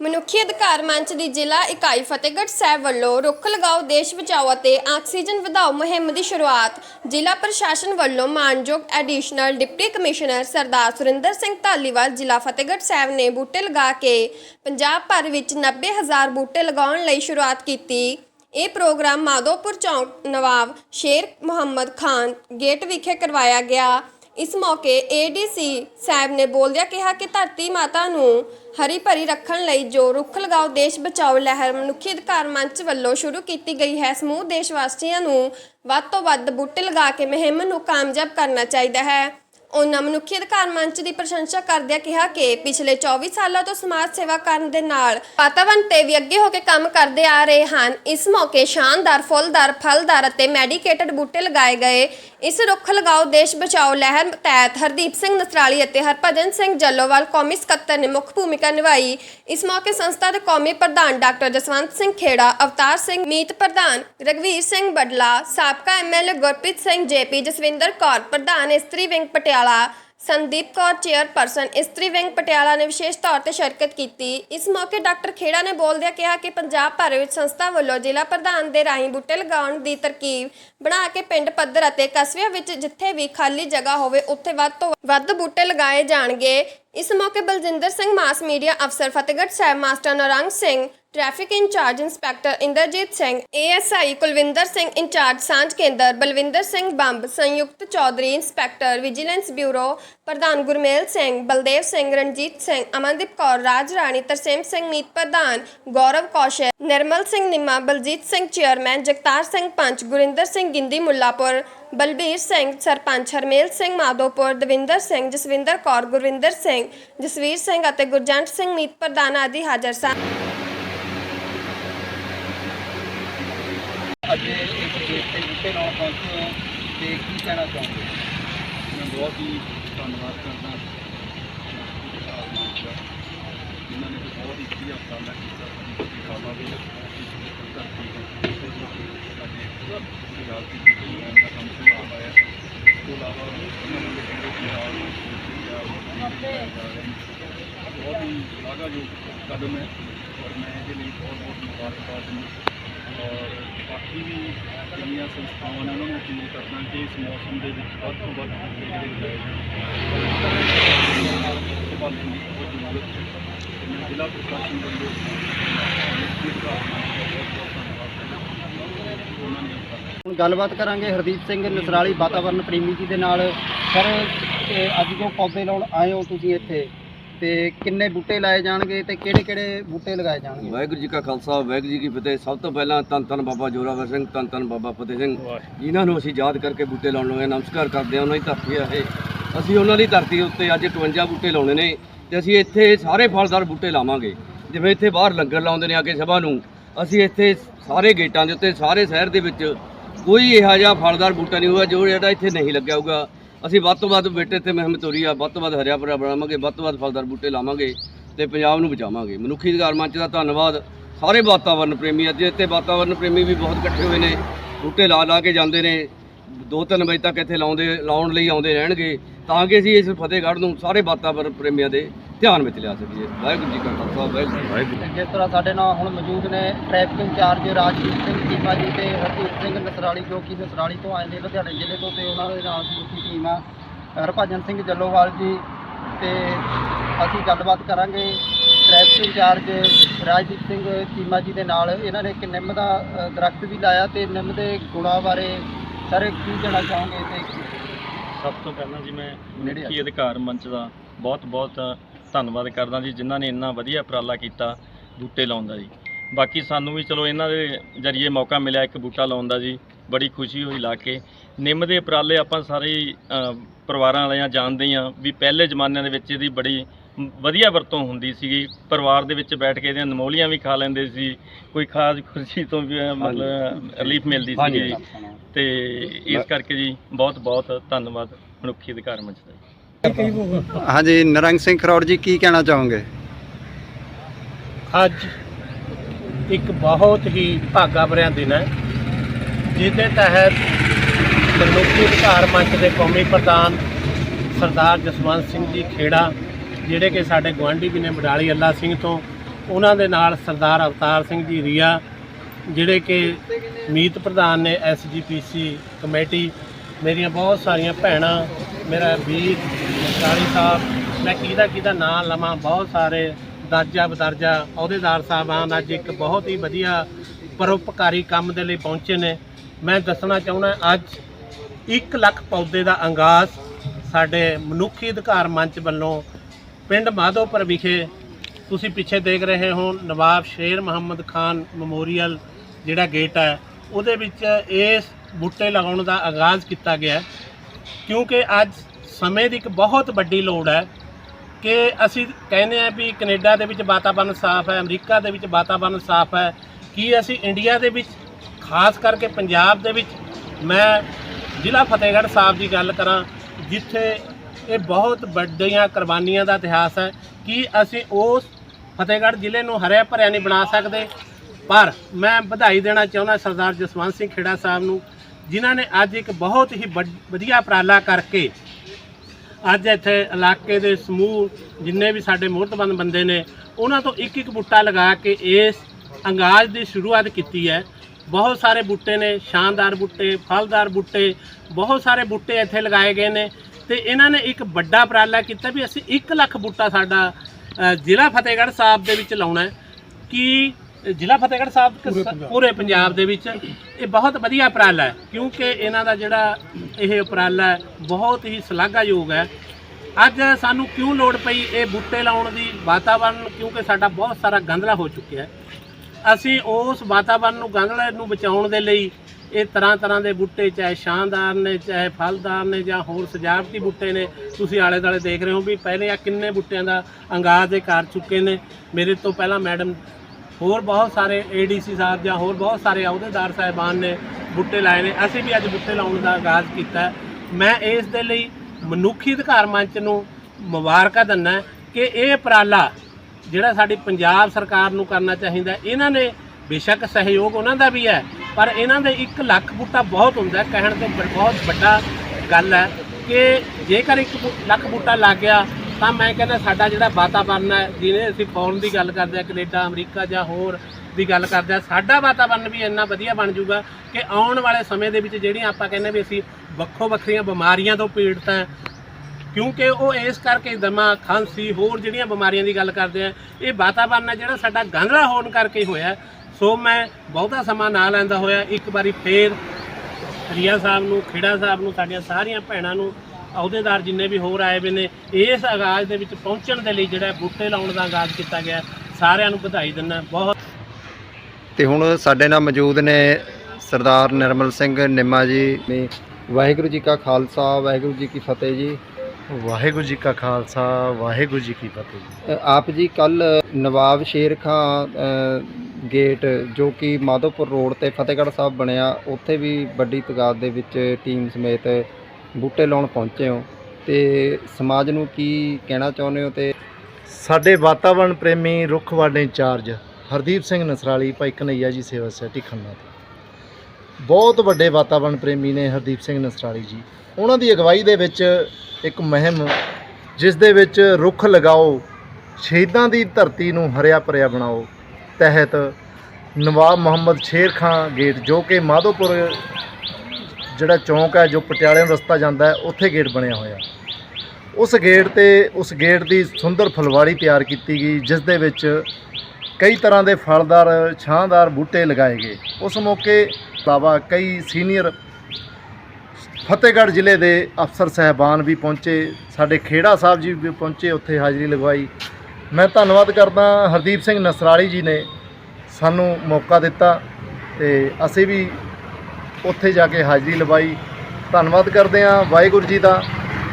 ਮਨੁੱਖੀ ਅਧਿਕਾਰ ਮੰਚ ਦੀ ਜ਼ਿਲ੍ਹਾ ਇਕਾਈ ਫਤਿਹਗੜ੍ਹ ਸਾਹਿਬ ਵੱਲੋਂ ਰੁੱਖ ਲਗਾਓ, ਦੇਸ਼ ਬਚਾਓ ਅਤੇ ਆਕਸੀਜਨ ਵਧਾਓ ਮੁਹਿੰਮ ਦੀ ਸ਼ੁਰੂਆਤ ਜ਼ਿਲ੍ਹਾ ਪ੍ਰਸ਼ਾਸਨ ਵੱਲੋਂ ਮਾਨਯੋਗ additional deputy commissioner Sardar Surinder Singh Dhaliwal ਜ਼ਿਲ੍ਹਾ ਫਤਿਹਗੜ੍ਹ ਸਾਹਿਬ ਨੇ ਬੂਟੇ ਲਗਾ ਕੇ ਪੰਜਾਬ ਭਰ ਵਿੱਚ 90000 ਬੂਟੇ ਲਗਾਉਣ ਲਈ ਸ਼ੁਰੂਆਤ ਕੀਤੀ। ਇਹ ਪ੍ਰੋਗਰਾਮ ਮਾਧੋਪੁਰ ਚੌਂਕ ਨਵਾਬ ਸ਼ੇਰ ਮੁਹੰਮਦ ਖਾਨ ਗੇਟ ਵਿਖੇ ਕਰਵਾਇਆ ਗਿਆ। ਇਸ ਮੌਕੇ ਏਡੀਸੀ ਸਾਹਿਬ ਨੇ ਬੋਲਦਿਆਂ ਕਿਹਾ ਕਿ ਧਰਤੀ ਮਾਤਾ ਨੂੰ ਹਰੀ ਭਰੀ ਰੱਖਣ ਲਈ ਜੋ ਰੁੱਖ ਲਗਾਓ, ਦੇਸ਼ ਬਚਾਓ, ਲਹਿਰ ਮਨੁੱਖੀ ਅਧਿਕਾਰ ਮੰਚ ਵੱਲੋਂ ਸ਼ੁਰੂ ਕੀਤੀ ਗਈ ਹੈ, ਸਮੂਹ ਦੇਸ਼ ਵਾਸੀਆਂ ਨੂੰ ਵੱਧ ਤੋਂ ਵੱਧ ਬੂਟੇ ਲਗਾ ਕੇ ਮੁਹਿੰਮ ਨੂੰ ਕਾਮਯਾਬ ਕਰਨਾ ਚਾਹੀਦਾ ਹੈ। ਉਹਨਾਂ ਮਨੁੱਖੀ ਅਧਿਕਾਰ ਮੰਚ ਦੀ ਪ੍ਰਸ਼ੰਸਾ ਕਰਦਿਆਂ ਕਿਹਾ ਕਿ ਪਿਛਲੇ 24 ਸਾਲਾਂ ਤੋਂ ਸਮਾਜ ਸੇਵਾ ਕਰਨ ਦੇ ਨਾਲ ਵਾਤਾਵਰਣ ਤੇ ਵੀ ਅੱਗੇ ਹੋ ਕੇ ਕੰਮ ਕਰਦੇ ਆ ਰਹੇ ਹਨ। ਇਸ ਮੌਕੇ ਸ਼ਾਨਦਾਰ, ਫੁੱਲਦਾਰ, ਫਲਦਾਰ ਅਤੇ ਮੈਡੀਕੇਟਡ ਬੂਟੇ ਲਗਾਏ ਗਏ। ਇਸ ਰੁੱਖ ਲਗਾਓ ਦੇਸ਼ ਬਚਾਓ ਲਹਿਰ ਤਹਿਤ ਹਰਦੀਪ ਸਿੰਘ ਨਸਰਾਲੀ ਅਤੇ ਹਰਭਜਨ ਸਿੰਘ ਜੱਲੋਵਾਲ ਕੌਮੀ ਸਕੱਤਰ ਨੇ ਮੁੱਖ ਭੂਮਿਕਾ ਨਿਭਾਈ। ਇਸ ਮੌਕੇ ਸੰਸਥਾ ਦੇ ਕੌਮੀ ਪ੍ਰਧਾਨ ਡਾਕਟਰ ਜਸਵੰਤ ਸਿੰਘ ਖੇੜਾ, ਅਵਤਾਰ ਸਿੰਘ ਮੀਤ ਪ੍ਰਧਾਨ ਰਗਵੀਰ ਸਿੰਘ ਬਡਲਾ, ਸਾਬਕਾ ਐਮਐਲਏ ਗੁਰਪ੍ਰੀਤ ਸਿੰਘ ਜੇਪੀ, ਜਸਵਿੰਦਰ ਕੌਰ ਪ੍ਰਧਾਨ, ਇਸਤਰੀ ਵਿੰਗ ਪਟਿਆਲਾ ਸੰਦੀਪ ਕੌਰ, ਚੇਅਰਪਰਸਨ ਇਸਤਰੀ ਵਿੰਗ ਪਟਿਆਲਾ ਨੇ ਵਿਸ਼ੇਸ਼ ਤੌਰ ਤੇ ਸ਼ਿਰਕਤ ਕੀਤੀ। ਇਸ ਮੌਕੇ ਡਾਕਟਰ ਖੇੜਾ ਨੇ ਬੋਲਦਿਆਂ ਕਿਹਾ ਕਿ ਪੰਜਾਬ ਭਰ ਵਿੱਚ ਸੰਸਥਾ ਵੱਲੋਂ ਜ਼ਿਲ੍ਹਾ ਪ੍ਰਧਾਨ ਦੇ ਰਾਹੀਂ ਬੂਟੇ ਲਗਾਉਣ ਦੀ ਤਰਕੀਬ ਬਣਾ ਕੇ ਪਿੰਡ ਪੱਧਰ ਅਤੇ ਕਸਬਿਆਂ ਵਿੱਚ ਜਿੱਥੇ ਵੀ ਖਾਲੀ ਜਗ੍ਹਾ ਹੋਵੇ, ਉੱਥੇ ਵੱਧ ਤੋਂ ਵੱਧ ਬੂਟੇ ਲਗਾਏ ਜਾਣਗੇ। ਇਸ ਮੌਕੇ ਬਲਜਿੰਦਰ ਸਿੰਘ, ਮਾਸ ਮੀਡੀਆ ਅਫਸਰ Fatehgarh Sahib, master Narang Singh, traffic incharge inspector Inderjit Singh, ASI Kulwinder Singh incharge ਸਾਂਝ ਕੇਂਦਰ, ਬਲਵਿੰਦਰ ਸਿੰਘ ਬੰਬ, ਸੰਯੁਕਤ ਚੌਧਰੀ ਇੰਸਪੈਕਟਰ ਵਿਜੀਲੈਂਸ ਬਿਊਰੋ ਪ੍ਰਧਾਨ ਗੁਰਮੇਲ ਸਿੰਘ, ਬਲਦੇਵ ਸਿੰਘ, ਰਣਜੀਤ ਸਿੰਘ, ਅਮਨਦੀਪ ਕੌਰ, ਰਾਜ ਰਾਣੀ, ਤਰਸੇਮ ਸਿੰਘ ਮੀਤ ਪ੍ਰਧਾਨ, ਗੌਰਵ ਕੌਸ਼ਲ, ਨਿਰਮਲ ਸਿੰਘ ਨਿੰਮਾ, ਬਲਜੀਤ ਸਿੰਘ ਚੇਅਰਮੈਨ, ਜਗਤਾਰ ਸਿੰਘ ਪੰਚ, ਗੁਰਿੰਦਰ ਸਿੰਘ ਗਿੰਦੀ ਮੁੱਲਾਪੁਰ ਬਲਬੀਰ ਸਿੰਘ, ਸਰਪੰਚ ਹਰਮੇਲ ਸਿੰਘ, ਮਾਧੋਪੁਰ ਦਵਿੰਦਰ ਸਿੰਘ, ਜਸਵਿੰਦਰ ਕੌਰ, ਗੁਰਵਿੰਦਰ ਸਿੰਘ, ਜਸਵੀਰ ਸਿੰਘ ਅਤੇ ਗੁਰਜੰਟ ਸਿੰਘ ਮੀਤ ਪ੍ਰਧਾਨ ਆਦਿ ਹਾਜ਼ਰ ਸਨ। ਅੱਜ ਇਸ ਦੇਸ਼ ਤੇ ਬੂਟੇ ਨਾਲ ਪਹੁੰਚੇ ਹੋ ਤੇ ਕੀ ਕਹਿਣਾ ਚਾਹੁੰਦੇ ਮੈਂ ਬਹੁਤ ਹੀ ਧੰਨਵਾਦ ਕਰਦਾ ਜਿਨ੍ਹਾਂ ਨੇ ਬਹੁਤ ਹੀ ਵਧੀਆ ਉਪਰਾਲਾ ਕੀਤਾ। ਸਾਡੀ ਖਾਵਾ ਵੀ ਧਰਤੀ ਦੇ ਸਾਡੇ ਪੰਜਾਬ ਦੀ ਜਿਹੜੀ ਦਾ ਕੰਮ ਸੰਭਾਲ ਆਇਆ ਇਸ ਤੋਂ ਇਲਾਵਾ ਉਹਨਾਂ ਨੇ ਜਿਹੜੇ ਪੰਜਾਬ ਬਹੁਤ ਹੀ ਸ਼ਲਾਘਾਯੋਗ ਕਦਮ ਹੈ ਔਰ ਮੈਂ ਇਹਦੇ ਲਈ ਬਹੁਤ ਬਹੁਤ ਮੁਬਾਰਕਬਾਦ ਦਿੰਦਾ ਔਰ ਬਾਕੀ ਵੀ ਜਿੰਨੀਆਂ ਸੰਸਥਾਵਾਂ ਨੇ ਉਹਨਾਂ ਨੂੰ ਅਪੀਲ ਕਰਦਾ ਕਿ ਇਸ ਮੌਸਮ ਦੇ ਵਿੱਚ ਵੱਧ ਤੋਂ ਵੱਧ ਬੂਟੇ ਜਿਹੜੇ ਲਗਾਏ ਜਾਣ ਸੰਭਾਲਣ ਦੀ ਬਹੁਤ ਜ਼ਰੂਰਤ ਹੈ ਤੇ ਮੈਂ ਜ਼ਿਲ੍ਹਾ ਪ੍ਰਸ਼ਾਸਨ ਵੱਲੋਂ ਹੁਣ ਗੱਲਬਾਤ ਕਰਾਂਗੇ ਹਰਦੀਪ ਸਿੰਘ ਨਸਰਾਲੀ ਵਾਤਾਵਰਣ ਪ੍ਰੇਮੀ ਜੀ ਦੇ ਨਾਲ। ਸਰ ਅੱਜ ਜੋ ਪੌਦੇ ਲਾਉਣ ਆਏ ਹੋ ਤੁਸੀਂ ਇੱਥੇ ਤੇ ਕਿੰਨੇ ਬੂਟੇ ਲਾਏ ਜਾਣਗੇ ਤੇ ਕਿਹੜੇ ਕਿਹੜੇ ਬੂਟੇ ਲਗਾਏ ਜਾਣਗੇ? ਵਾਹਿਗੁਰੂ ਜੀ ਕਾ ਖਾਲਸਾ ਵਾਹਿਗੁਰੂ ਜੀ ਕੀ ਫਤਿਹ। ਸਭ ਤੋਂ ਪਹਿਲਾਂ ਧੰਨ ਧੰਨ ਬਾਬਾ ਜੋਰਾਵਰ ਸਿੰਘ ਧੰਨ ਧੰਨ ਬਾਬਾ ਫਤਿਹ ਸਿੰਘ ਜਿਨ੍ਹਾਂ ਨੂੰ ਅਸੀਂ ਯਾਦ ਕਰਕੇ ਬੂਟੇ ਲਾਉਣ ਲੱਗੇ ਨਮਸਕਾਰ ਕਰਦੇ ਹਾਂ। ਉਹਨਾਂ ਦੀ ਧਰਤੀ ਹੈ ਇਹ। ਅਸੀਂ ਉਹਨਾਂ ਦੀ ਧਰਤੀ ਉੱਤੇ ਅੱਜ 52 ਬੂਟੇ ਲਾਉਣੇ ਨੇ ਤੇ ਅਸੀਂ ਇੱਥੇ ਸਾਰੇ ਫਲਦਾਰ ਬੂਟੇ ਲਾਵਾਂਗੇ। ਜਿਵੇਂ ਇੱਥੇ ਬਾਹਰ ਲੰਗਰ ਲਾਉਂਦੇ ਨੇ ਆ ਕੇ ਸਭਾ ਨੂੰ ਅਸੀਂ ਇੱਥੇ ਸਾਰੇ ਗੇਟਾਂ ਦੇ ਉੱਤੇ ਸਾਰੇ ਸ਼ਹਿਰ ਦੇ ਵਿੱਚ ਕੋਈ ਇਹੋ ਜਿਹਾ ਫਲਦਾਰ ਬੂਟਾ ਨਹੀਂ ਹੋਊਗਾ ਜੋ ਜਿਹੜਾ ਇੱਥੇ ਨਹੀਂ ਲੱਗਿਆ ਹੋਊਗਾ। ਅਸੀਂ ਵੱਧ ਤੋਂ ਵੱਧ ਬੇਟੇ ਤੇ ਮਹਿਮਤ ਤੋਰੀ ਆ, ਵੱਧ ਤੋਂ ਵੱਧ ਹਰਿਆ ਭਰਿਆ ਬਣਾਵਾਂਗੇ, ਵੱਧ ਤੋਂ ਵੱਧ ਫਲਦਾਰ ਬੂਟੇ ਲਾਵਾਂਗੇ ਤੇ ਪੰਜਾਬ ਨੂੰ ਬਚਾਵਾਂਗੇ। ਮਨੁੱਖੀ ਅਧਿਕਾਰ ਮੰਚ ਦਾ ਧੰਨਵਾਦ। ਸਾਰੇ ਵਾਤਾਵਰਨ ਪ੍ਰੇਮੀ, ਅੱਜ ਇੱਥੇ ਵਾਤਾਵਰਨ ਪ੍ਰੇਮੀ ਵੀ ਬਹੁਤ ਇਕੱਠੇ ਹੋਏ ਨੇ। ਬੂਟੇ ਲਾ ਲਾ ਕੇ ਜਾਂਦੇ ਨੇ। ਦੋ ਤਿੰਨ ਵਜੇ ਤੱਕ ਇੱਥੇ ਲਾਉਂਦੇ ਲਾਉਣ ਲਈ ਆਉਂਦੇ ਰਹਿਣਗੇ। ਤਾਂ ਕਿ ਅਸੀਂ ਇਸ ਫਤਿਹਗੜ੍ਹ ਨੂੰ ਸਾਰੇ ਵਾਤਾਵਰਨ ਪ੍ਰੇਮੀਆਂ ਦੇ ਧਿਆਨ ਵਿੱਚ ਲਿਆ ਸਕੀਏ। ਵਾਹਿਗੁਰੂ ਜੀ ਕਾ ਖਾਲਸਾ ਵਾਹਿਗੁਰੂ ਜੀ ਕੀ ਫਤਿਹ। ਜਿਸ ਤਰ੍ਹਾਂ ਸਾਡੇ ਨਾਲ ਹੁਣ ਮੌਜੂਦ ਨੇ ਟ੍ਰੈਫਿਕ ਇੰਚਾਰਜ ਰਾਜਦੀਪ ਸਿੰਘ ਚੀਮਾ ਜੀ ਤੇ ਹਰਦੀਪ ਸਿੰਘ ਨਸਰਾਲੀ ਜੋ ਕਿ ਨਸਰਾਲੀ ਤੋਂ ਆਏ ਨੇ ਲੁਧਿਆਣੇ ਜ਼ਿਲ੍ਹੇ ਤੋਂ ਤੇ ਉਹਨਾਂ ਦੇ ਨਾਲ ਦੀ ਟੀਮ ਆ। ਹਰਭਜਨ ਸਿੰਘ ਜੱਲੋਵਾਲ ਜੀ ਤੇ ਅਸੀਂ ਗੱਲਬਾਤ ਕਰਾਂਗੇ ਟ੍ਰੈਫਿਕ ਇੰਚਾਰਜ ਰਾਜਦੀਪ ਸਿੰਘ ਚੀਮਾ ਜੀ ਦੇ ਨਾਲ। ਇਹਨਾਂ ਨੇ ਇੱਕ ਨਿੰਮ ਦਾ ਅ, ਦਰਖਤ ਵੀ ਲਾਇਆ ਤੇ ਨਿੰਮ ਦੇ ਗੁਣਾਂ ਬਾਰੇ ਸਾਰੇ ਕੀ ਕਹਿਣਾ ਚਾਹੋਗੇ ਤੇ? ਸਭ ਤੋਂ ਪਹਿਲਾਂ ਜੀ ਮੈਂ ਨੇੜੇ ਆ। ਮਨੁੱਖੀ ਅਧਿਕਾਰ ਮੰਚ ਦਾ ਬਹੁਤ ਬਹੁਤ ਧੰਨਵਾਦ ਕਰਦਾ ਜੀ ਜਿਨ੍ਹਾਂ ਨੇ ਇੰਨਾ ਵਧੀਆ ਉਪਰਾਲਾ ਕੀਤਾ ਬੂਟੇ ਲਾਉਣ ਦਾ ਜੀ। ਬਾਕੀ ਸਾਨੂੰ ਵੀ ਚਲੋ ਇਹਨਾਂ ਦੇ ਜਰੀਏ ਮੌਕਾ ਮਿਲਿਆ ਇੱਕ ਬੂਟਾ ਲਾਉਣ ਦਾ ਜੀ ਬੜੀ ਖੁਸ਼ੀ ਹੋਈ ਲਾ ਕੇ। ਨਿੰਮ ਦੇ ਉਪਰਾਲੇ ਆਪਾਂ ਸਾਰੇ ਪਰਿਵਾਰਾਂ ਵਾਲਿਆਂ ਜਾਣਦੇ ਹਾਂ ਵੀ ਪਹਿਲੇ ਜ਼ਮਾਨਿਆਂ ਦੇ ਵਿੱਚ ਇਹਦੀ ਬੜੀ ਵਧੀਆ ਵਰਤੋਂ ਹੁੰਦੀ ਸੀਗੀ। ਪਰਿਵਾਰ ਦੇ ਵਿੱਚ ਬੈਠ ਕੇ ਇਹਦੀਆਂ ਨਮੋਲੀਆਂ ਵੀ ਖਾ ਲੈਂਦੇ ਸੀ ਕੋਈ ਖਾਸ ਖੁਰਸ਼ੀ ਤੋਂ ਵੀ ਮਤਲਬ ਰਿਲੀਫ ਮਿਲਦੀ ਜੀ ਤੇ ਇਸ ਕਰਕੇ ਜੀ ਬਹੁਤ ਬਹੁਤ ਧੰਨਵਾਦ ਮਨੁੱਖੀ ਅਧਿਕਾਰ ਮੰਚ ਦਾ ਜੀ। ਹਾਂਜੀ, ਨਰੰਗ ਸਿੰਘ ਖਰੌੜ ਜੀ, ਕੀ ਕਹਿਣਾ ਚਾਹੋਗੇ? ਅੱਜ ਇੱਕ ਬਹੁਤ ਹੀ ਭਾਗਾ ਭਰਿਆ ਦਿਨ ਹੈ, ਜਿਹਦੇ ਤਹਿਤ ਮਨੁੱਖੀ ਅਧਿਕਾਰ ਮੰਚ ਦੇ ਕੌਮੀ ਪ੍ਰਧਾਨ ਸਰਦਾਰ ਜਸਵੰਤ ਸਿੰਘ ਜੀ ਖੇੜਾ, ਜਿਹੜੇ ਕਿ ਸਾਡੇ ਗੁਆਂਢੀ ਵੀ ਨੇ ਬਡਾਲੀ ਅੱਲਾ ਸਿੰਘ ਤੋਂ, ਉਹਨਾਂ ਦੇ ਨਾਲ ਸਰਦਾਰ ਅਵਤਾਰ ਸਿੰਘ ਜੀ ਰੀਆ, ਜਿਹੜੇ ਕਿ ਮੀਤ ਪ੍ਰਧਾਨ ਨੇ ਐਸਜੀਪੀਸੀ ਕਮੇਟੀ, ਮੇਰੀਆਂ ਬਹੁਤ ਸਾਰੀਆਂ ਭੈਣਾਂ ਮੇਰਾ ਵੀਰ ਸਰਕਾਰੀ ਸਾਹਿਬ, ਮੈਂ ਕਿਹਦਾ ਕਿਹਦਾ ਨਾਂ ਲਵਾਂ, ਬਹੁਤ ਸਾਰੇ ਦਰਜਾ ਬਦਰਜਾ ਅਹੁਦੇਦਾਰ ਸਾਹਿਬਾਨ ਅੱਜ ਇੱਕ ਬਹੁਤ ਹੀ ਵਧੀਆ ਪਰਉਪਕਾਰੀ ਕੰਮ ਦੇ ਲਈ ਪਹੁੰਚੇ ਨੇ। ਮੈਂ ਦੱਸਣਾ ਚਾਹੁੰਦਾ, ਅੱਜ 1 ਲੱਖ ਪੌਦੇ ਦਾ ਆਗਾਜ਼ ਸਾਡੇ ਮਨੁੱਖੀ ਅਧਿਕਾਰ ਮੰਚ ਵੱਲੋਂ ਪਿੰਡ ਮਾਧੋਪੁਰ ਵਿਖੇ ਤੁਸੀਂ ਪਿੱਛੇ ਦੇਖ ਰਹੇ ਹੋ, ਨਵਾਬ ਸ਼ੇਰ ਮੁਹੰਮਦ ਖਾਨ ਮੈਮੋਰੀਅਲ ਜਿਹੜਾ ਗੇਟ ਹੈ, ਉਹਦੇ ਵਿੱਚ ਇਸ ਬੂਟੇ ਲਗਾਉਣ ਦਾ ਆਗਾਜ਼ ਕੀਤਾ ਗਿਆ। ਕਿਉਂਕਿ ਅੱਜ ਸਮੇਂ ਦੀ ਇੱਕ ਬਹੁਤ ਵੱਡੀ ਲੋੜ ਹੈ ਕਿ ਅਸੀਂ ਕਹਿੰਦੇ ਆ ਵੀ ਕੈਨੇਡਾ ਦੇ ਵਿੱਚ ਵਾਤਾਵਰਨ ਸਾਫ਼ ਹੈ, ਅਮਰੀਕਾ ਦੇ ਵਿੱਚ ਵਾਤਾਵਰਨ ਸਾਫ਼ ਹੈ, ਕੀ ਅਸੀਂ ਇੰਡੀਆ ਦੇ ਵਿੱਚ, ਖਾਸ ਕਰਕੇ ਪੰਜਾਬ ਦੇ ਵਿੱਚ, ਮੈਂ ਜ਼ਿਲ੍ਹਾ ਫਤਿਹਗੜ੍ਹ ਸਾਹਿਬ ਦੀ ਗੱਲ ਕਰਾਂ, ਜਿੱਥੇ ਇਹ ਬਹੁਤ ਵੱਡੀਆਂ ਕੁਰਬਾਨੀਆਂ ਦਾ ਇਤਿਹਾਸ ਹੈ, ਕੀ ਅਸੀਂ ਉਸ ਫਤਿਹਗੜ੍ਹ ਜ਼ਿਲ੍ਹੇ ਨੂੰ ਹਰਿਆ ਭਰਿਆ ਨਹੀਂ ਬਣਾ ਸਕਦੇ? ਪਰ ਮੈਂ ਵਧਾਈ ਦੇਣਾ ਚਾਹੁੰਦਾ ਸਰਦਾਰ ਜਸਵੰਤ ਸਿੰਘ ਖੇੜਾ ਸਾਹਿਬ ਨੂੰ ਜਿਨ੍ਹਾਂ ਨੇ ਅੱਜ ਇੱਕ ਬਹੁਤ ਹੀ ਵੱਡ- ਵਧੀਆ ਉਪਰਾਲਾ ਕਰਕੇ ਅੱਜ ਇੱਥੇ ਇਲਾਕੇ ਦੇ ਸਮੂਹ ਜਿੰਨੇ ਵੀ ਸਾਡੇ ਮੁਹੱਤਬੰਦ ਬੰਦੇ ਨੇ, ਉਹਨਾਂ ਤੋਂ ਇੱਕ ਇੱਕ ਬੂਟਾ ਲਗਾ ਕੇ ਇਸ ਅੰਗਾਜ਼ ਦੀ ਸ਼ੁਰੂਆਤ ਕੀਤੀ ਹੈ। ਬਹੁਤ ਸਾਰੇ ਬੂਟੇ ਨੇ, ਸ਼ਾਨਦਾਰ ਬੂਟੇ, ਫਲਦਾਰ ਬੂਟੇ, ਬਹੁਤ ਸਾਰੇ ਬੂਟੇ ਇੱਥੇ ਲਗਾਏ ਗਏ ਨੇ ਤੇ ਇਹਨਾਂ ਨੇ ਇੱਕ ਵੱਡਾ ਉਪਰਾਲਾ ਕੀਤਾ ਵੀ ਅਸੀਂ 1 ਲੱਖ ਬੂਟਾ ਸਾਡਾ ਜ਼ਿਲ੍ਹਾ ਫਤਿਹਗੜ੍ਹ ਸਾਹਿਬ ਦੇ ਵਿੱਚ ਲਾਉਣਾ ਕਿ ਜ਼ਿਲ੍ਹਾ ਫਤਿਹਗੜ੍ਹ ਸਾਹਿਬ ਕਿ ਸ- ਪੂਰੇ ਪੰਜਾਬ ਦੇ ਵਿੱਚ ਇਹ ਬਹੁਤ ਵਧੀਆ ਉਪਰਾਲਾ ਹੈ ਕਿਉਂਕਿ ਇਹਨਾਂ ਦਾ ਜਿਹੜਾ ਇਹ ਉਪਰਾਲਾ ਹੈ ਬਹੁਤ ਹੀ ਸ਼ਲਾਘਾਯੋਗ ਹੈ। ਅੱਜ ਸਾਨੂੰ ਕਿਉਂ ਲੋੜ ਪਈ ਇਹ ਬੂਟੇ ਲਾਉਣ ਦੀ? ਵਾਤਾਵਰਣ ਕਿਉਂਕਿ ਸਾਡਾ ਬਹੁਤ ਸਾਰਾ ਗੰਧਲਾ ਹੋ ਚੁੱਕਿਆ ਹੈ। ਅਸੀਂ ਉਸ ਵਾਤਾਵਰਣ ਨੂੰ ਗੰਧਲੇ ਨੂੰ ਬਚਾਉਣ ਦੇ ਲਈ ਇਹ ਤਰ੍ਹਾਂ ਤਰ੍ਹਾਂ ਦੇ ਬੂਟੇ ਚਾਹੇ ਸ਼ਾਨਦਾਰ ਨੇ ਚਾਹੇ ਫਲਦਾਰ ਨੇ ਜਾਂ ਹੋਰ ਸਜਾਵਟੀ ਬੂਟੇ ਨੇ ਤੁਸੀਂ ਆਲੇ ਦਾਲੇ ਦੇਖ ਰਹੇ ਹੋ ਵੀ ਪਹਿਲੇ ਆ ਕਿੰਨੇ ਬੂਟਿਆਂ ਦਾ ਅੰਗਾਜ਼ ਇਹ ਕਰ ਚੁੱਕੇ ਨੇ। ਮੇਰੇ ਤੋਂ ਪਹਿਲਾਂ ਮੈਡਮ ਹੋਰ ਬਹੁਤ ਸਾਰੇ ਏਡੀਸੀ ਸਾਹਿਬ ਜਾਂ ਹੋਰ ਬਹੁਤ ਸਾਰੇ ਅਹੁਦੇਦਾਰ ਸਾਹਿਬਾਨ ਨੇ ਬੂਟੇ ਲਾਏ ਨੇ। ਅਸੀਂ ਵੀ ਅੱਜ ਬੂਟੇ ਲਾਉਣ ਦਾ ਆਗਾਜ਼ ਕੀਤਾ। ਮੈਂ ਇਸ ਦੇ ਲਈ ਮਨੁੱਖੀ ਅਧਿਕਾਰ ਮੰਚ ਨੂੰ ਮੁਬਾਰਕਾਂ ਦਿੰਦਾ ਕਿ ਇਹ ਉਪਰਾਲਾ ਜਿਹੜਾ ਸਾਡੀ ਪੰਜਾਬ ਸਰਕਾਰ ਨੂੰ ਕਰਨਾ ਚਾਹੀਦਾ ਇਹਨਾਂ ਨੇ ਬੇਸ਼ੱਕ ਸਹਿਯੋਗ ਉਹਨਾਂ ਦਾ ਵੀ ਹੈ, ਪਰ ਇਹਨਾਂ ਦੇ 1 ਲੱਖ ਬੂਟਾ ਬਹੁਤ ਹੁੰਦਾ ਕਹਿਣ ਤੋਂ ਬ- ਬਹੁਤ ਵੱਡਾ ਗੱਲ ਹੈ ਕਿ ਜੇਕਰ 1 ਲੱਖ ਬੂਟਾ ਲੱਗ ਗਿਆ ਤਾਂ ਮੈਂ ਕਹਿੰਦਾ ਸਾਡਾ ਜਿਹੜਾ ਵਾਤਾਵਰਨ ਹੈ ਜਿਹਨੇ ਅਸੀਂ ਫੋਰਨ ਦੀ ਗੱਲ ਕਰਦੇ ਆ ਕੈਨੇਡਾ, ਅਮਰੀਕਾ ਜਾਂ ਹੋਰ ਦੀ ਗੱਲ ਕਰਦੇ ਆ ਸਾਡਾ ਵਾਤਾਵਰਨ ਵੀ ਇੰਨਾ ਵਧੀਆ ਬਣ ਜਾਊਗਾ ਕਿ ਆਉਣ ਵਾਲੇ ਸਮੇਂ ਦੇ ਵਿੱਚ ਜਿਹੜੀਆਂ ਆਪਾਂ ਕਹਿੰਦੇ ਵੀ ਅਸੀਂ ਵੱਖੋ ਵੱਖਰੀਆਂ ਬਿਮਾਰੀਆਂ ਤੋਂ ਪੀੜਤ ਹਾਂ। ਕਿਉਂਕਿ ਉਹ ਇਸ ਕਰਕੇ ਦਮਾ, ਖਾਂਸੀ, ਹੋਰ ਜਿਹੜੀਆਂ ਬਿਮਾਰੀਆਂ ਦੀ ਗੱਲ ਕਰਦੇ ਆ ਇਹ ਵਾਤਾਵਰਨ ਹੈ ਜਿਹੜਾ ਸਾਡਾ ਗੰਧਲਾ ਹੋਣ ਕਰਕੇ ਹੋਇਆ। ਸੋ ਮੈਂ ਬਹੁਤਾ ਸਮਾਂ ਨਾ ਲੈਂਦਾ ਹੋਇਆ, ਇੱਕ ਵਾਰੀ ਫੇਰ ਰੀਆ ਸਾਹਿਬ ਨੂੰ, ਖੇੜਾ ਸਾਹਿਬ ਨੂੰ, ਸਾਡੀਆਂ ਸਾਰੀਆਂ ਭੈਣਾਂ ਨੂੰ ਅਹੁਦੇਦਾਰ ਜਿੰਨੇ ਵੀ ਹੋਰ ਆਏ ਵੇ ਨੇ ਇਸ ਆਗਾਜ਼ ਦੇ ਵਿੱਚ ਪਹੁੰਚਣ ਦੇ ਲਈ ਜਿਹੜਾ ਬੂਟੇ ਲਾਉਣ ਦਾ ਆਗਾਜ਼ ਕੀਤਾ ਗਿਆ ਸਾਰਿਆਂ ਨੂੰ ਵਧਾਈ ਦਿੰਦਾ ਬਹੁਤ ਤੇ ਹੁਣ ਸਾਡੇ ਨਾਲ ਮੌਜੂਦ ਨੇ ਸਰਦਾਰ ਨਿਰਮਲ ਸਿੰਘ ਨਿੰਮਾ ਜੀ ਨੇ ਵਾਹਿਗੁਰੂ ਜੀ ਕਾ ਖਾਲਸਾ ਵਾਹਿਗੁਰੂ ਜੀ ਕੀ ਫਤਿਹ ਜੀ। ਵਾਹਿਗੁਰੂ ਜੀ ਕਾ ਖਾਲਸਾ ਵਾਹਿਗੁਰੂ ਜੀ ਕੀ ਫਤਿਹ ਆਪ ਜੀ ਕੱਲ ਨਵਾਬ ਸ਼ੇਰ ਖਾਂ ਗੇਟ ਜੋ ਕਿ ਮਾਧੋਪੁਰ ਰੋਡ ਤੇ ਫਤਿਹਗੜ੍ਹ ਸਾਹਿਬ ਬਣਿਆ ਉੱਥੇ ਵੀ ਵੱਡੀ ਤਾਦਾਦ ਦੇ ਵਿੱਚ ਟੀਮ ਸਮੇਤ ਬੂਟੇ ਲਾਉਣ ਪਹੁੰਚੇ ਹੋ ਤੇ ਸਮਾਜ ਨੂੰ ਕੀ ਕਹਿਣਾ ਚਾਹੁੰਦੇ ਹੋ ਤੇ ਸਾਡੇ ਵਾਤਾਵਰਣ ਪ੍ਰੇਮੀ ਰੁੱਖ ਵਾਡੇ ਇੰਚਾਰਜ ਹਰਦੀਪ ਸਿੰਘ ਨਸਰਾਲੀ, ਭਾਈ ਕਨਈਆ ਜੀ ਸੇਵਾ ਸੋਸਾਇਟੀ ਖੰਨਾ ਤੋਂ। ਬਹੁਤ ਵੱਡੇ ਵਾਤਾਵਰਣ ਪ੍ਰੇਮੀ ਨੇ ਹਰਦੀਪ ਸਿੰਘ ਨਸਰਾਲੀ ਜੀ। ਉਹਨਾਂ ਦੀ ਅਗਵਾਈ ਦੇ ਵਿੱਚ ਇੱਕ ਮੁਹਿੰਮ, ਜਿਸ ਦੇ ਵਿੱਚ ਰੁੱਖ ਲਗਾਓ, ਸ਼ਹੀਦਾਂ ਦੀ ਧਰਤੀ ਨੂੰ ਹਰਿਆ ਭਰਿਆ ਬਣਾਓ, ਤਹਿਤ ਨਵਾਬ ਮੁਹੰਮਦ ਸ਼ੇਰ ਖਾਂ ਗੇਟ ਜੋ ਕਿ ਮਾਧੋਪੁਰ ਜਿਹੜਾ ਚੌਂਕ ਹੈ ਜੋ ਪਟਿਆਲੇ ਨੂੰ ਰਸਤਾ ਜਾਂਦਾ ਹੈ, ਉੱਥੇ ਗੇਟ ਬਣਿਆ ਹੋਇਆ। ਉਸ ਗੇਟ ਤੇ, ਉਸ ਗੇਟ ਦੀ ਸੁੰਦਰ ਫੁਲਵਾੜੀ ਤਿਆਰ ਕੀਤੀ ਗਈ, ਜਿਸ ਦੇ ਵਿੱਚ ਕਈ ਤਰ੍ਹਾਂ ਦੇ ਫਲਦਾਰ, ਛਾਂਦਾਰ ਬੂਟੇ ਲਗਾਏ ਗਏ। ਉਸ ਮੌਕੇ ਇਲਾਵਾ ਕਈ ਸੀਨੀਅਰ ਫਤਿਹਗੜ੍ਹ ਜ਼ਿਲ੍ਹੇ ਦੇ ਅਫਸਰ ਸਹਿਬਾਨ ਵੀ ਪਹੁੰਚੇ, ਸਾਡੇ ਖੇੜਾ ਸਾਹਿਬ ਜੀ ਵੀ ਪਹੁੰਚੇ, ਉੱਥੇ ਹਾਜ਼ਰੀ ਲਗਵਾਈ। ਮੈਂ ਧੰਨਵਾਦ ਕਰਦਾ ਹਰਦੀਪ ਸਿੰਘ ਨਸਰਾਲੀ ਜੀ ਨੇ ਸਾਨੂੰ ਮੌਕਾ ਦਿੱਤਾ ਤੇ ਅਸੀਂ ਵੀ ਉੱਥੇ ਜਾ ਕੇ ਹਾਜ਼ਰੀ ਲਵਾਈ। ਧੰਨਵਾਦ ਕਰਦੇ ਹਾਂ ਵਾਹਿਗੁਰੂ ਜੀ ਦਾ,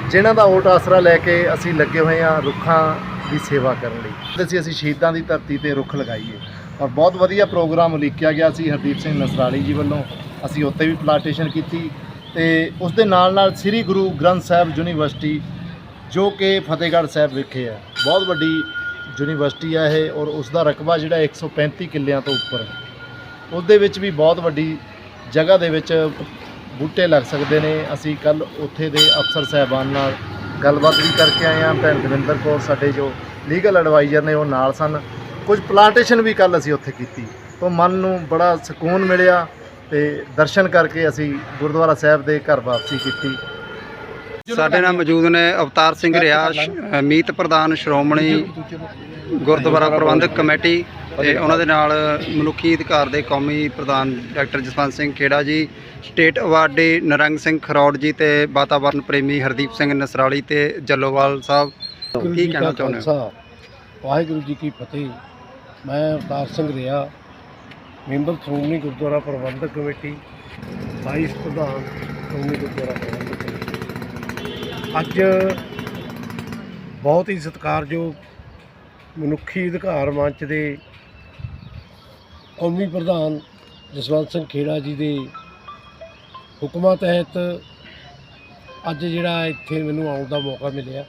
ਜਿਨ੍ਹਾਂ ਦਾ ਓਟ ਆਸਰਾ ਲੈ ਕੇ ਅਸੀਂ ਲੱਗੇ ਹੋਏ ਹਾਂ ਰੁੱਖਾਂ ਦੀ ਸੇਵਾ ਕਰਨ ਲਈ। ਅਸੀਂ ਅਸੀਂ ਸ਼ਹੀਦਾਂ ਦੀ ਧਰਤੀ ਤੇ ਰੁੱਖ ਲਗਾਈਏ। ਔਰ ਬਹੁਤ ਵਧੀਆ ਪ੍ਰੋਗਰਾਮ ਉਲੀਕਿਆ ਗਿਆ ਸੀ ਹਰਦੀਪ ਸਿੰਘ ਨਸਰਾਲੀ ਜੀ ਵੱਲੋਂ। ਅਸੀਂ ਉੱਥੇ ਵੀ ਪਲਾਂਟੇਸ਼ਨ ਕੀਤੀ ਤੇ ਉਸ ਦੇ ਨਾਲ ਨਾਲ ਸ੍ਰੀ ਗੁਰੂ ਗ੍ਰੰਥ ਸਾਹਿਬ ਯੂਨੀਵਰਸਿਟੀ, ਜੋ ਕਿ ਫਤਿਹਗੜ੍ਹ ਸਾਹਿਬ ਵਿਖੇ ਹੈ। ਬਹੁਤ ਵੱਡੀ ਯੂਨੀਵਰਸਿਟੀ ਹੈ ਇਹ ਔਰ ਉਸ ਦਾ ਰਕਬਾ ਜਿਹੜਾ 135 ਕਿੱਲਿਆਂ ਤੋਂ ਉੱਪਰ ਹੈ। ਉਸ ਦੇ ਵਿੱਚ ਵੀ ਬਹੁਤ ਵੱਡੀ ਜਗ੍ਹਾ ਦੇ ਵਿੱਚ ਬੂਟੇ ਲੱਗ ਸਕਦੇ ਨੇ। ਅਸੀਂ ਕੱਲ ਉੱਥੇ ਦੇ ਅਫਸਰ ਸਾਹਿਬਾਨ ਨਾਲ ਗੱਲਬਾਤ ਵੀ ਕਰਕੇ ਆਏ ਹਾਂ। ਭੈਣ ਦਵਿੰਦਰ ਕੌਰ ਸਾਡੇ ਜੋ ਲੀਗਲ ਐਡਵਾਈਜ਼ਰ ਨੇ, ਉਹ ਨਾਲ ਸਨ। ਕੁਝ ਪਲਾਂਟੇਸ਼ਨ ਵੀ ਕੱਲ ਅਸੀਂ ਉੱਥੇ ਕੀਤੀ। ਤੋਂ ਮਨ ਨੂੰ ਬੜਾ ਸਕੂਨ ਮਿਲਿਆ ਤੇ ਦਰਸ਼ਨ ਕਰਕੇ ਅਸੀਂ ਗੁਰਦੁਆਰਾ ਸਾਹਿਬ ਦੇ ਘਰ ਵਾਪਸੀ ਕੀਤੀ। ਸਾਡੇ ਨਾਲ ਮੌਜੂਦ ਨੇ ਅਵਤਾਰ ਸਿੰਘ ਰਿਆਸ਼ ਮੀਤ ਪ੍ਰਧਾਨ, ਸ਼੍ਰੋਮਣੀ ਗੁਰਦੁਆਰਾ ਪ੍ਰਬੰਧਕ ਕਮੇਟੀ ਤੇ ਉਹਨਾਂ ਦੇ ਨਾਲ ਮਨੁੱਖੀ ਅਧਿਕਾਰ ਦੇ ਕੌਮੀ ਪ੍ਰਧਾਨ doctor Jaswant Singh Khera ji state awardee Narang Singh Kharaud ji ਤੇ ਵਾਤਾਵਰਣ ਪ੍ਰੇਮੀ ਹਰਦੀਪ ਸਿੰਘ ਨਸਰਾਲੀ ਤੇ ਜੱਲੋਵਾਲ ਸਾਹਿਬ। ਕੀ ਕਹਿਣਾ ਚਾਹੁੰਦੇ ਹੋ? ਵਾਹਿਗੁਰੂ ਜੀ ਕੀ ਫਤਿਹ। ਮੈਂ Avtar Singh Riya member Shiromani Gurdwara Parbandhak committee vice ਪ੍ਰਧਾਨ ਸ਼੍ਰੋਮਣੀ ਗੁਰਦੁਆਰਾ ਪ੍ਰਬੰਧਕ ਕਮੇਟੀ। ਅੱਜ ਬਹੁਤ ਹੀ ਸਤਿਕਾਰਯੋਗ ਮਨੁੱਖੀ ਅਧਿਕਾਰ ਮੰਚ ਦੇ ਕੌਮੀ ਪ੍ਰਧਾਨ ਜਸਵੰਤ ਸਿੰਘ ਖੇੜਾ ਜੀ ਦੇ ਹੁਕਮਾਂ ਤਹਿਤ ਅੱਜ ਜਿਹੜਾ ਇੱਥੇ ਮੈਨੂੰ ਆਉਣ ਦਾ ਮੌਕਾ ਮਿਲਿਆ।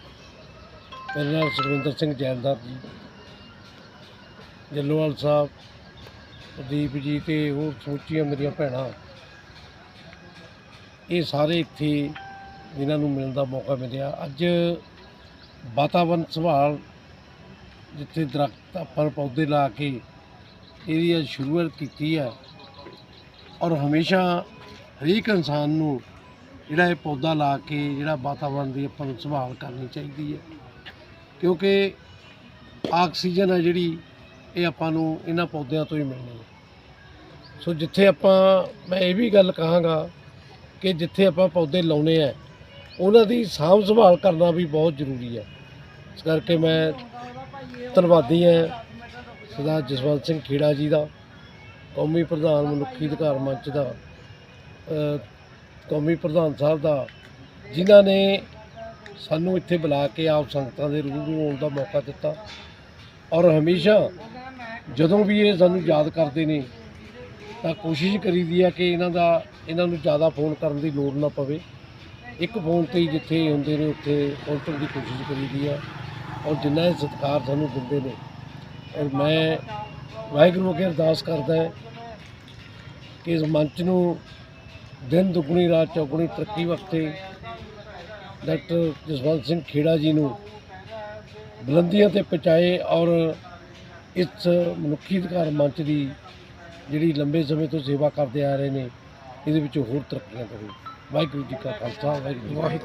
ਮੇਰੇ ਨਾਲ ਸੁਖਵਿੰਦਰ ਸਿੰਘ ਜੈਲਦਾਰ ਜੀ, ਜੱਲੋਵਾਲ ਸਾਹਿਬ, ਪ੍ਰਦੀਪ ਜੀ ਤੇ ਹੋਰ ਸਮੁੱਚੀਆਂ ਮੇਰੀਆਂ ਭੈਣਾਂ। ਇਹ ਸਾਰੇ ਇੱਥੇ ਜਿਨ੍ਹਾਂ ਨੂੰ ਮਿਲਣ ਦਾ ਮੌਕਾ ਮਿਲਿਆ। ਅੱਜ ਵਾਤਾਵਰਣ ਸੰਭਾਲ ਜਿੱਥੇ ਦਰਖਤ ਆਪਾਂ ਪੌਦੇ ਲਾ ਕੇ ਇਹਦੀ ਅੱਜ ਸ਼ੁਰੂਆਤ ਕੀਤੀ ਹੈ ਔਰ ਹਮੇਸ਼ਾ ਹਰੇਕ ਇਨਸਾਨ ਨੂੰ ਜਿਹੜਾ ਇਹ ਪੌਦਾ ਲਾ ਕੇ ਜਿਹੜਾ ਵਾਤਾਵਰਣ ਦੀ ਆਪਾਂ ਨੂੰ ਸੰਭਾਲ ਕਰਨੀ ਚਾਹੀਦੀ ਹੈ। ਕਿਉਂਕਿ ਆਕਸੀਜਨ ਹੈ ਜਿਹੜੀ ਇਹ ਆਪਾਂ ਨੂੰ ਇਹਨਾਂ ਪੌਦਿਆਂ ਤੋਂ ਹੀ ਮਿਲਣੀ ਹੈ। ਸੋ ਜਿੱਥੇ ਆਪਾਂ, ਮੈਂ ਇਹ ਵੀ ਗੱਲ ਕਹਾਂਗਾ ਕਿ ਜਿੱਥੇ ਆਪਾਂ ਪੌਦੇ ਲਾਉਨੇ ਆ ਉਹਨਾਂ ਦੀ ਸਾਂਭ ਸੰਭਾਲ ਕਰਨਾ ਵੀ ਬਹੁਤ ਜ਼ਰੂਰੀ ਹੈ। ਇਸ ਕਰਕੇ ਮੈਂ ਧੰਨਵਾਦੀ ਹਾਂ ਸਰਦਾਰ ਜਸਵੰਤ ਸਿੰਘ ਖੇੜਾ ਜੀ ਦਾ, ਕੌਮੀ ਪ੍ਰਧਾਨ ਮਨੁੱਖੀ ਅਧਿਕਾਰ ਮੰਚ ਦਾ ਕੌਮੀ ਪ੍ਰਧਾਨ ਸਾਹਿਬ ਦਾ, ਜਿਨ੍ਹਾਂ ਨੇ ਸਾਨੂੰ ਇੱਥੇ ਬੁਲਾ ਕੇ ਆਪ ਸੰਗਤਾਂ ਦੇ ਰੂਬਰੂ ਹੋਣ ਦਾ ਮੌਕਾ ਦਿੱਤਾ। ਔਰ ਹਮੇਸ਼ਾ ਜਦੋਂ ਵੀ ਇਹ ਸਾਨੂੰ ਯਾਦ ਕਰਦੇ ਨੇ, ਤਾਂ ਕੋਸ਼ਿਸ਼ ਕਰੀਦੀ ਆ ਕਿ ਇਹਨਾਂ ਦਾ, ਇਹਨਾਂ ਨੂੰ ਜ਼ਿਆਦਾ ਫੋਨ ਕਰਨ ਦੀ ਲੋੜ ਨਾ ਪਵੇ। ਇੱਕ ਫੋਨ ਤੇ ਹੀ ਜਿੱਥੇ ਹੁੰਦੇ ਨੇ, ਉੱਥੇ ਪਹੁੰਚਣ ਦੀ ਕੋਸ਼ਿਸ਼ ਕਰੀਦੀ ਆ। ਔਰ ਜਿੰਨਾ ਇਹ ਸਤਿਕਾਰ ਸਾਨੂੰ ਦਿੰਦੇ ਨੇ ਔਰ ਮੈਂ ਵਾਹਿਗੁਰੂ ਅੱਗੇ ਅਰਦਾਸ ਕਰਦਾ ਹੈ ਕਿ ਇਸ ਮੰਚ ਨੂੰ ਦਿਨ ਦੁੱਗਣੀ, ਰਾਤ ਚੌਗਣੀ ਤਰੱਕੀ ਵਕਤੇ ਡਾਕਟਰ ਜਸਵੰਤ ਸਿੰਘ ਖੇੜਾ ਜੀ ਨੂੰ ਬੁਲੰਦੀਆਂ ਤੇ ਪਹੁੰਚਾਏ ਔਰ ਇਸ ਮਨੁੱਖੀ ਅਧਿਕਾਰ ਮੰਚ ਦੀ ਜਿਹੜੀ ਲੰਬੇ ਸਮੇਂ ਤੋਂ ਸੇਵਾ ਕਰਦੇ ਆ ਰਹੇ ਨੇ, ਇਹਦੇ ਵਿੱਚ ਹੋਰ ਤਰੱਕੀਆਂ ਕਰੋ। ਵਾਹਿਗੁਰੂ ਜੀ ਕਾ ਖਾਲਸਾ, ਵਾਹਿਗੁਰੂ ਜੀ